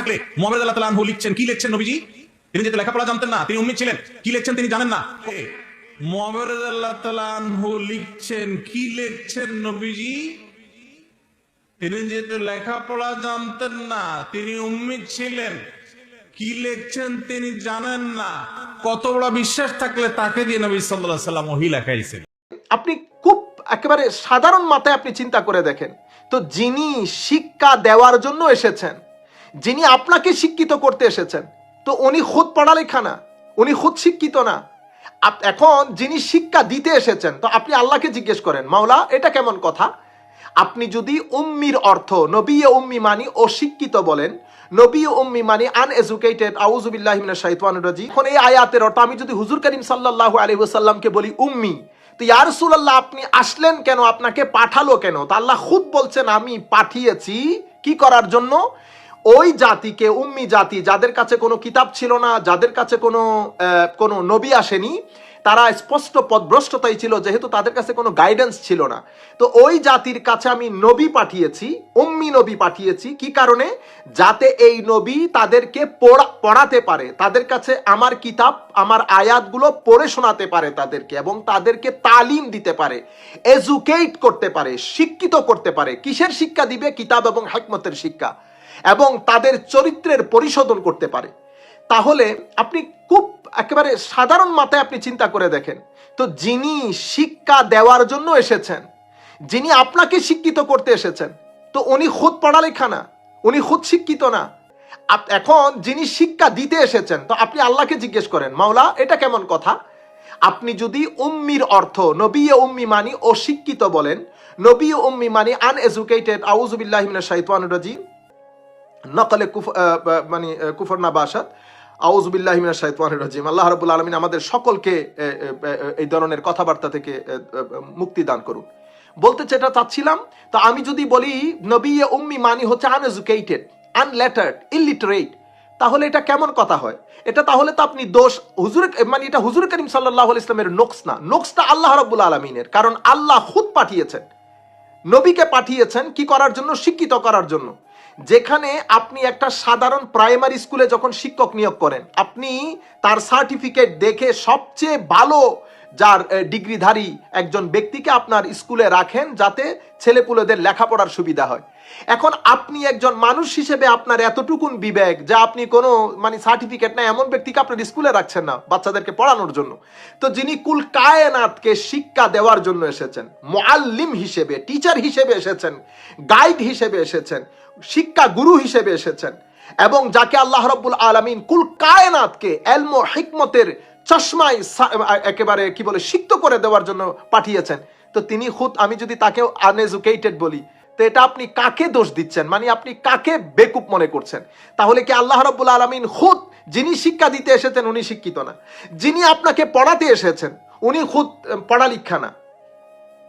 থাকলে মোহাম্মদ আল্লাহ তাআলা আনহু লিখছেন। কি লিখছেন নবীজি? তিনি যেহেতু লেখাপড়া জানতেন না তিনি উম্মি ছিলেন। কি লিখছেন তিনি জানেন না? মোহাম্মদ আল্লাহ তাআলা লিখছেন। কি লিখছেন নবীজি? তিনি যেহেতু লেখাপড়া জানতেন না তিনি উম্মি ছিলেন। কি লিখছেন তিনি জানেন না। কত বড় বিশ্বাস থাকলে তাকে দিয়ে নবী সাল্লাল্লাহু আলাইহি সাল্লাম ওহী লেখাইছেন। আপনি খুব একেবারে সাধারণ মাথায় আপনি চিন্তা করে দেখেন। তো যিনি শিক্ষা দেওয়ার জন্য এসেছেন যিনি আপনাকে শিক্ষিত করতে এসেছেন, তো উনি খুদ পড়ালেখা না, উনি খুদ শিক্ষিত না। এখন যিনি শিক্ষা দিতে এসেছেন, তো আপনি আল্লাহকে জিজ্ঞেস করেন, মাওলা, এটা কেমন কথা? আপনি যদি উম্মির অর্থ নবী উম্মি মানি অশিক্ষিত বলেন নবী উম্মি মানি আনএজুকেটেড আউজুবিল্লাহ মিনাশ শাইতানির রাজিম। এখন এই আয়াতের অর্থ আমি যদি হুজুর করিম সাল্লাল্লাহু আলাইহি ওয়াসাল্লামকে বলি উম্মি, তো ইয়া রাসূলুল্লাহ, আপনি আসলেন কেন? আপনাকে পাঠালো কেন? তা আল্লাহ খুদ বলছেন, আমি পাঠিয়েছি কি করার জন্য? ওই জাতিকে, উম্মি জাতি, যাদের কাছে কোনো কিতাব ছিল না, যাদের কাছে কোনো কোনো নবী আসেনি, তারা স্পষ্ট পদভ্রষ্টতাই ছিল, যেহেতু তাদের কাছে কোনো গাইডেন্স ছিল না। তো ওই জাতির কাছে আমি নবী পাঠিয়েছি, উম্মি নবী পাঠিয়েছি, কি কারণে? যাতে এই নবী তাদেরকে পড়া- পড়াতে পারে, তাদের কাছে আমার কিতাব, আমার আয়াতগুলো পড়ে শোনাতে পারে তাদেরকে, এবং তাদেরকে তালিম দিতে পারে এজুকেট করতে পারে, শিক্ষিত করতে পারে। কিসের শিক্ষা দিবে? কিতাব এবং হেকমতের শিক্ষা। এবং তাদের চরিত্রের পরিশোধন করতে পারে। তাহলে আপনি খুব একেবারে সাধারণ মাথায় আপনি চিন্তা করে দেখেন। তো যিনি শিক্ষা দেওয়ার জন্য এসেছেন, যিনি আপনাকে শিক্ষিত করতে এসেছেন, তো উনি খুদ পড়ালেখা না, উনি খুদ শিক্ষিত না। এখন যিনি শিক্ষা দিতে এসেছেন, তো আপনি আল্লাহকে জিজ্ঞেস করেন, মাওলা, এটা কেমন কথা? আপনি যদি উম্মির অর্থ, নবী উম্মি মানি অশিক্ষিত বলেন, নবী উম্মি মানি আনএজুকেটেড আউজুবিল্লাহ মিনাশ শাইতানির রাজিম নকলে কুফ মানে আহ, কুফর না বাসাত আউজুবিল্লাহ মিনাশ রাজিম। আল্লাহ রাব্বুল আলামিন আমাদের সকলকে এই ধরনের কথাবার্তা থেকে মুক্তি দান করুন। বলতে যেটা চাচ্ছিলাম তো আমি যদি বলি নবী উম্মি মানি হচ্ছে আনএজুকেটেড আনলেটার্ড ইলিটারেট তাহলে এটা কেমন কথা হয়? এটা তাহলে তো আপনি দোষ হুজুর মানে এটা হুজুর করিম সাল্লাহ ইসলামের নোকস না। নোকসটা আল্লাহ রাব্বুল আলমিনের কারণ আল্লাহ খুদ পাঠিয়েছেন। নবীকে পাঠিয়েছেন কি করার জন্য? শিক্ষিত করার জন্য। যেখানে আপনি একটা সাধারণ প্রাইমারি স্কুলে যখন শিক্ষক নিয়োগ করেন, আপনি তার সার্টিফিকেট দেখে সবচেয়ে ভালো যার ডিগ্রিধারী একজন ব্যক্তিকে আপনার স্কুলে রাখেন যাতে ছেলেপুলেদের লেখাপড়ার সুবিধা হয়। এখন আপনি একজন মানুষ হিসেবে আপনার এতটুকুন বিবেক যে আপনি কোনো মানে সার্টিফিকেট না, এমন ব্যক্তিকে আপনার স্কুলে রাখছেন না বাচ্চাদেরকে পড়ানোর জন্য। তো যিনি কুল কায়নাতকে শিক্ষা দেওয়ার জন্য এসেছেন, মোয়াল্লিম হিসেবে, টিচার হিসেবে এসেছেন, গাইড হিসেবে এসেছেন, শিক্ষা গুরু হিসেবে এসেছেন এবং যাকে আল্লাহ রব্বুল আলমিন কুল কায়নাতকে, এলমো হিকমতের চশমায় একেবারে কি বলে, সিক্ত করে দেওয়ার জন্য পাঠিয়েছেন। তো তিনি খুদ, আমি যদি তাকে আনএজুকেটেড বলি, তো এটা আপনি কাকে দোষ দিচ্ছেন? মানে আপনি কাকে বেকুব মনে করছেন? তাহলে কি আল্লাহ রব্বুল আলমিন খুদ, যিনি শিক্ষা দিতে এসেছেন, উনি শিক্ষিত না। যিনি আপনাকে পড়াতে এসেছেন, উনি খুদ পড়ালিখা না।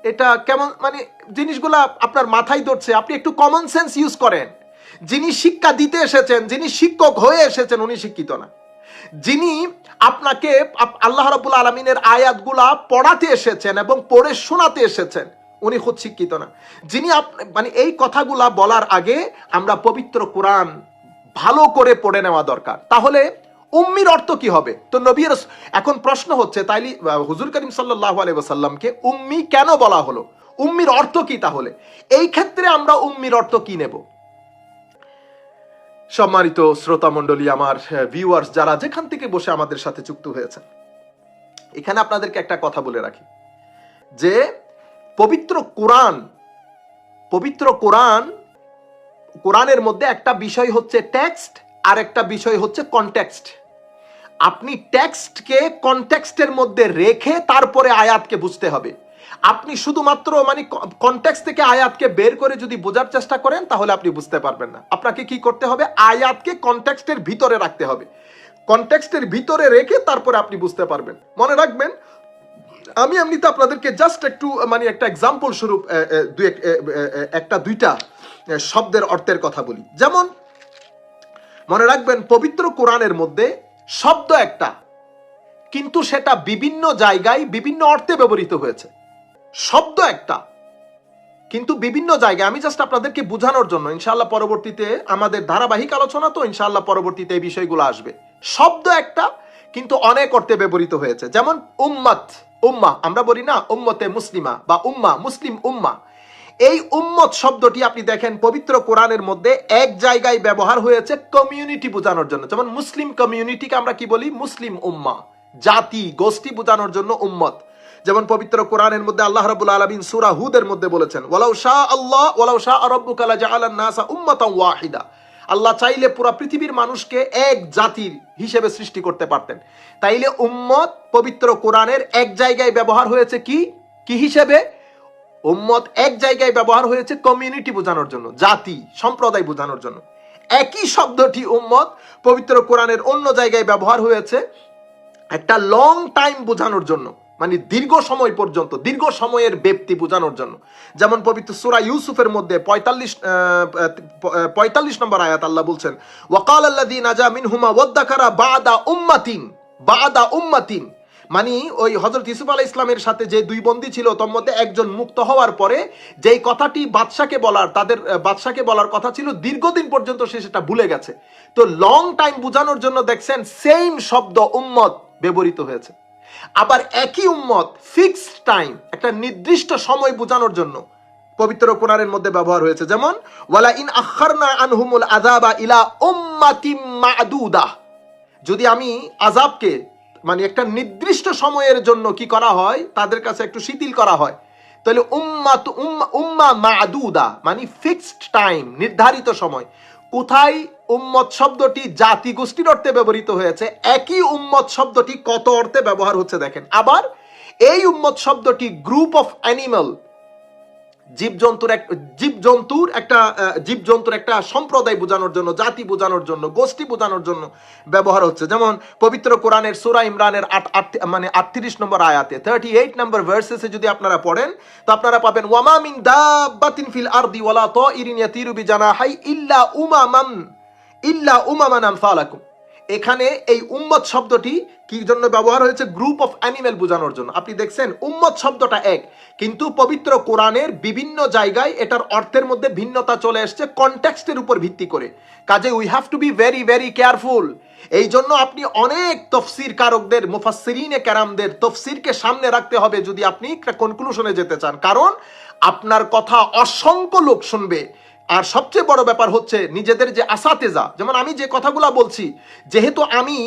এটা কেমন মানে জিনিসগুলা আপনার মাথায় ধরছে, আপনি একটু কমন সেন্স ইউজ করেন। যিনি শিক্ষা দিতে এসেছেন, যিনি শিক্ষক হয়ে এসেছেন, উনি শিক্ষিত না। যিনি আপনাকে আপ- আল্লাহ রাবুল আলমিনের আয়াতগুলা পড়াতে এসেছেন এবং পড়ে শোনাতে এসেছেন। উনি খুব শিক্ষিত না। যিনি মানে এই কথাগুলা বলার আগে আমরা পবিত্র কোরআন ভালো করে পড়ে নেওয়া দরকার। তাহলে উম্মির অর্থ কি হবে? তো নবীর এখন প্রশ্ন হচ্ছে, তাইলে হুজুর করিম সাল্লাহ আলাইসাল্লামকে উম্মি কেন বলা হলো? উম্মির অর্থ কি তাহলে? এই ক্ষেত্রে আমরা উম্মির অর্থ কি নেব? সম্মানিত শ্রোতা মণ্ডলী আমার ভিউয়ার্স যারা যেখান থেকে বসে আমাদের সাথে যুক্ত হয়েছেন। এখানে আপনাদেরকে একটা কথা বলে রাখি। যে পবিত্র কোরআন পবিত্র কোরআন, কোরআনের মধ্যে একটা বিষয় হচ্ছে টেক্সট আর একটা বিষয় হচ্ছে কনটেক্সট আপনি টেক্সটকে কনটেক্সটের মধ্যে রেখে তারপরে আয়াতকে বুঝতে হবে। আপনি শুধুমাত্র মানে কনটেক্সট থেকে আয়াতকে বের করে যদি বোঝার চেষ্টা করেন, তাহলে আপনি বুঝতে পারবেন না। আপনাকে কি করতে হবে? আয়াতকে কনটেক্সটের ভিতরে রাখতে হবে। কনটেক্সটের ভিতরে রেখে তারপরে আপনি বুঝতে পারবেন। মনে রাখবেন, আমি এমনিতে আপনাদেরকে জাস্ট একটু মানে একটা এক্সাম্পল স্বরূপ একটা, দুইটা শব্দের অর্থের কথা বলি। যেমন, মনে রাখবেন, পবিত্র কোরআনের মধ্যে শব্দ একটা, কিন্তু সেটা বিভিন্ন জায়গায় বিভিন্ন অর্থে ব্যবহৃত হয়েছে। শব্দ একটা। কিন্তু বিভিন্ন জায়গায়, আমি জাস্ট আপনাদেরকে বোঝানোর জন্য, ইনশাআল্লাহ পরবর্তীতে আমাদের ধারাবাহিক আলোচনা তো ইনশাআল্লাহ পরবর্তীতে এই বিষয়গুলো আসবে। শব্দ একটা, কিন্তু অনেক অর্থে ব্যবহৃত হয়েছে। যেমন উম্মত, উম্মা, আমরা বলি না উম্মতে মুসলিমা বা উম্মা, মুসলিম উম্মা। এই উম্মত শব্দটি আপনি দেখেন পবিত্র কোরআনের মধ্যে এক জায়গায় ব্যবহার হয়েছে কমিউনিটি বোঝানোর জন্য। যেমন মুসলিম কমিউনিটিকে আমরা কি বলি? মুসলিম উম্মা। জাতি, গোষ্ঠী বোঝানোর জন্য উম্মত। যেমন পবিত্র কোরআনের মধ্যে আল্লাহ রাব্বুল আলামিন সূরা হুদের মধ্যে বলেছেন, ওয়ালাউ শা আল্লাহ, ওয়ালাউ শা রাব্বুকা লাজআলান নাসা উম্মাতান ওয়াহিদা। আল্লাহ চাইলে পুরা পৃথিবীর মানুষকে এক জাতির হিসেবে সৃষ্টি করতে পারতেন। তাইলে উম্মত পবিত্র কোরআনের এক জায়গায় ব্যবহার হয়েছে কি? কি হিসেবে? উম্মত এক জায়গায় ব্যবহার হয়েছে কমিউনিটি বোঝানোর জন্য, জাতি, সম্প্রদায় বোঝানোর জন্য। একই শব্দটি উম্মত পবিত্র কোরআনের অন্য জায়গায় ব্যবহার হয়েছে একটা লং টাইম বোঝানোর জন্য। মানে দীর্ঘ সময় পর্যন্ত, দীর্ঘ সময়ের ব্যক্তি বোঝানোর জন্য। যেমন পবিত্র সুরা ইউসুফের মধ্যে পঁয়তাল্লিশ পঁয়তাল্লিশ নম্বর আয়াত আল্লাহ বলছেন, ওয়াকাল আল্লাদিন আজা মিনহুমা ওয়াদ্দাকারা বাদা উম্মাতিন বাদা উম্মাতিন। মানে ওই হজরত ইসুফ আলাহ ইসলামের সাথে যে দুই বন্দী ছিল, তোর মধ্যে একজন মুক্ত হওয়ার পরে যেই কথাটি বাদশাকে বলার, তাদের বাদশাকে বলার কথা ছিল, দীর্ঘদিন পর্যন্ত সে সেটা ভুলে গেছে। তো লং টাইম বোঝানোর জন্য দেখছেন সেম শব্দ উম্মত ব্যবহৃত হয়েছে। আবার একই উম্মত ফিক্সড টাইম একটা নির্দিষ্ট সময় বোঝানোর জন্য পবিত্র কোরআনের মধ্যে ব্যবহার হয়েছে। যেমন ওয়ালা ইন আখারনা আনহুমুল আযাবা ইলা উম্মাতিম মাদুদা। যদি আমি আজাবকে মানে একটা নির্দিষ্ট সময়ের জন্য কি করা হয়? তাদের কাছে একটু শিথিল করা হয়। তাহলে উম্মা উম্মা উম্মা মাদুদা মানে ফিক্সড টাইম নির্ধারিত সময়। কোথায় উম্মত শব্দটি জাতি গোষ্ঠীর অর্থে ব্যবহৃত হয়েছে? একই উম্মত শব্দটি কত অর্থে ব্যবহার হচ্ছে দেখেন। আবার এই উম্মত শব্দটি গ্রুপ অফ অ্যানিমাল জীবজন্তুর এক জীবজন্তুর একটা জীবজন্তুর একটা সম্প্রদায় বোঝানোর জন্য, জাতি বোঝানোর জন্য, গোষ্ঠী বোঝানোর জন্য ব্যবহার হচ্ছে। যেমন পবিত্র কোরআনের সুরা ইমরানের আট আট মানে আটত্রিশ নম্বর আয়াতে থার্টি এইট নম্বর ভার্সেসে যদি আপনারা পড়েন, তো আপনারা পাবেন, ওয়ামা মিন দাব্বাতিন ফিল আরদি ওয়ালা তাইরিন ইয়াতিরু বিজানাহাই ইল্লা উমামান ইল্লা উমামান আমসালাকুম। এখানে এই উম্মত শব্দটি কি জন্য ব্যবহার হয়েছে? গ্রুপ অফ অ্যানিমেল বোঝানোর জন্য। আপনি দেখছেন, উম্মত শব্দটা এক, কিন্তু পবিত্র কোরআনের বিভিন্ন জায়গায় এটার অর্থের মধ্যে ভিন্নতা চলে এসছে কনটেক্সটের উপর ভিত্তি করে। কাজে we have to be very very careful এই জন্য আপনি অনেক তফসির কারকদের মুফাসসিরিনে ক্যারামদের তফসিরকে সামনে রাখতে হবে যদি আপনি একটা কনক্লুশনে যেতে চান। কারণ আপনার কথা অসংখ্য লোক শুনবে। আর সবচেয়ে বড় ব্যাপার হচ্ছে নিজেদের যে আসাতেজা, যেমন আমি যে কথাগুলো বলছি, যেহেতু আমি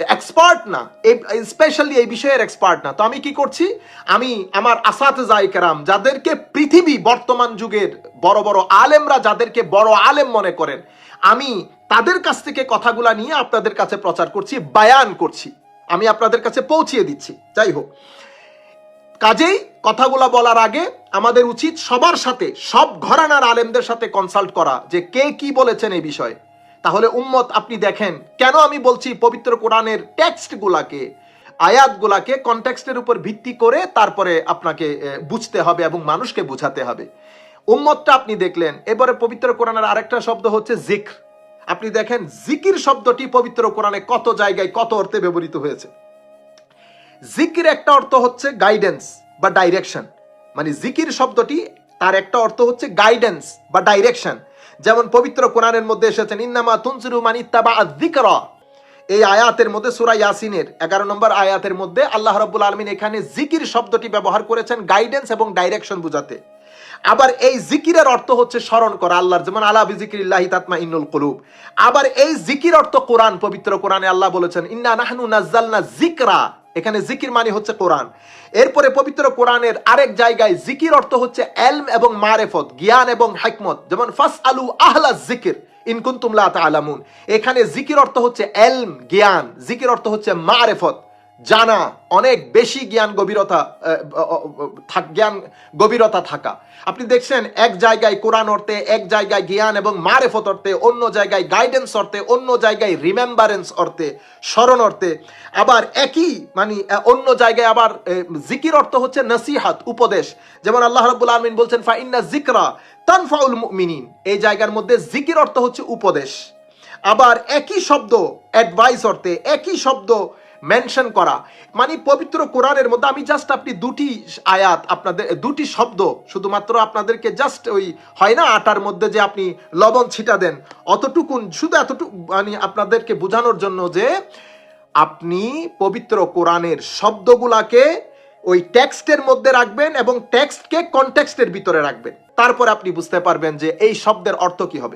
এক্সপার্ট না স্পেশালি এই বিষয়ের এক্সপার্ট না, তো আমি কি করছি? আমি আমার আসাতেজা কেরাম, যাদেরকে পৃথিবী বর্তমান যুগের বড় বড় আলেমরা যাদেরকে বড় আলেম মনে করেন, আমি তাদের কাছ থেকে কথাগুলা নিয়ে আপনাদের কাছে প্রচার করছি, বায়ান করছি। আমি আপনাদের কাছে পৌঁছিয়ে দিচ্ছি। যাই হোক কাজেই কথাগুলো বলার আগে আমাদের উচিত সবার সাথে, সব ঘরানার আলেমদের সাথে কনসাল্ট করা যে কে কি বলেছেন এই বিষয়ে। তাহলে উম্মত, আপনি দেখেন, কেন আমি বলছি পবিত্র কোরআনের টেক্সট গুলাকে আয়াতগুলাকে কনটেক্সটের উপর ভিত্তি করে তারপরে আপনাকে বুঝতে হবে এবং মানুষকে বুঝাতে হবে। উম্মতটা আপনি দেখলেন, এবারে পবিত্র কোরআনের আরেকটা শব্দ হচ্ছে জিক্র আপনি দেখেন জিকির শব্দটি পবিত্র কোরআনে কত জায়গায়, কত অর্থে ব্যবহৃত হয়েছে। জিকির একটা অর্থ হচ্ছে গাইডেন্স বা ডাইরেকশন মানে জিকির শব্দটি, তার একটা অর্থ হচ্ছে গাইডেন্স বা ডাইরেকশন যেমন পবিত্র কোরআনের মধ্যে এসেছেন, ইন্নামা তুনসিরু মানিত্তাবা যিকরা। এই আয়াতের মধ্যে, সূরা ইয়াসিনের এগারো নম্বর আয়াতের মধ্যে আল্লাহ রাব্বুল আলমিন এখানে জিকির শব্দটি ব্যবহার করেছেন গাইডেন্স এবং ডাইরেকশন বোঝাতে। আবার এই জিকিরের অর্থ হচ্ছে স্মরণ করা, আল্লাহর যেমন, আলা বিজিকিরিল্লাহি তাতমা ইন্নুল কুলুব। আবার এই জিকির অর্থ কোরআন, পবিত্র কোরআনে আল্লাহ বলেছেন, ইন্না নাহনু নাজ্জালনা জিকরা এখানে জিকির মানে হচ্ছে কোরআন। এরপরে পবিত্র কোরআনের আরেক জায়গায় জিকির অর্থ হচ্ছে এলম এবং মারেফত, জ্ঞান এবং হাকমত। যেমন ফাস আলু আহলা জিকির ইনকুন্তুমলা আলামুন এখানে জিকির অর্থ হচ্ছে এলম, জ্ঞান। জিকির অর্থ হচ্ছে মারেফত। জানা অনেক বেশি জ্ঞান গভীরতা জ্ঞান গভীরতা থাকা। আপনি দেখছেন এক জায়গায় কোরআন অর্থে, এক জায়গায় জ্ঞান এবং মারেফত অর্থে, অন্য জায়গায় গাইডেন্স অর্থে, অন্য জায়গায় রিমেম্বারেন্স অর্থে, স্মরণ অর্থে। আবার একই মানে অন্য জায়গায় আবার জিকির অর্থ হচ্ছে নসিহাত, উপদেশ। যেমন আল্লাহ রাব্বুল আলমিন বলছেন ফা ইন্না জিকরা তানফাউল মুমিনিন। এই জায়গার মধ্যে জিকির অর্থ হচ্ছে উপদেশ। আবার একই শব্দ অ্যাডভাইস অর্থে, একই শব্দ মেনশন করা। মানে পবিত্র কোরআনের মধ্যে আমি জাস্ট আপনি দুটি আয়াত, আপনাদের, দুটি শব্দ শুধুমাত্র আপনাদেরকে জাস্ট ওই হয় না আটার মধ্যে যে আপনি লবণ ছিটা দেন। অতটুকুন, শুধু এতটুকু মানে আপনাদেরকে বোঝানোর জন্য যে আপনি পবিত্র কোরআনের শব্দগুলাকে ওই টেক্সটের মধ্যে রাখবেন এবং টেক্সটকে কনটেক্সটের ভিতরে রাখবেন। তারপর আপনি বুঝতে পারবেন যে এই শব্দের অর্থ কি হবে।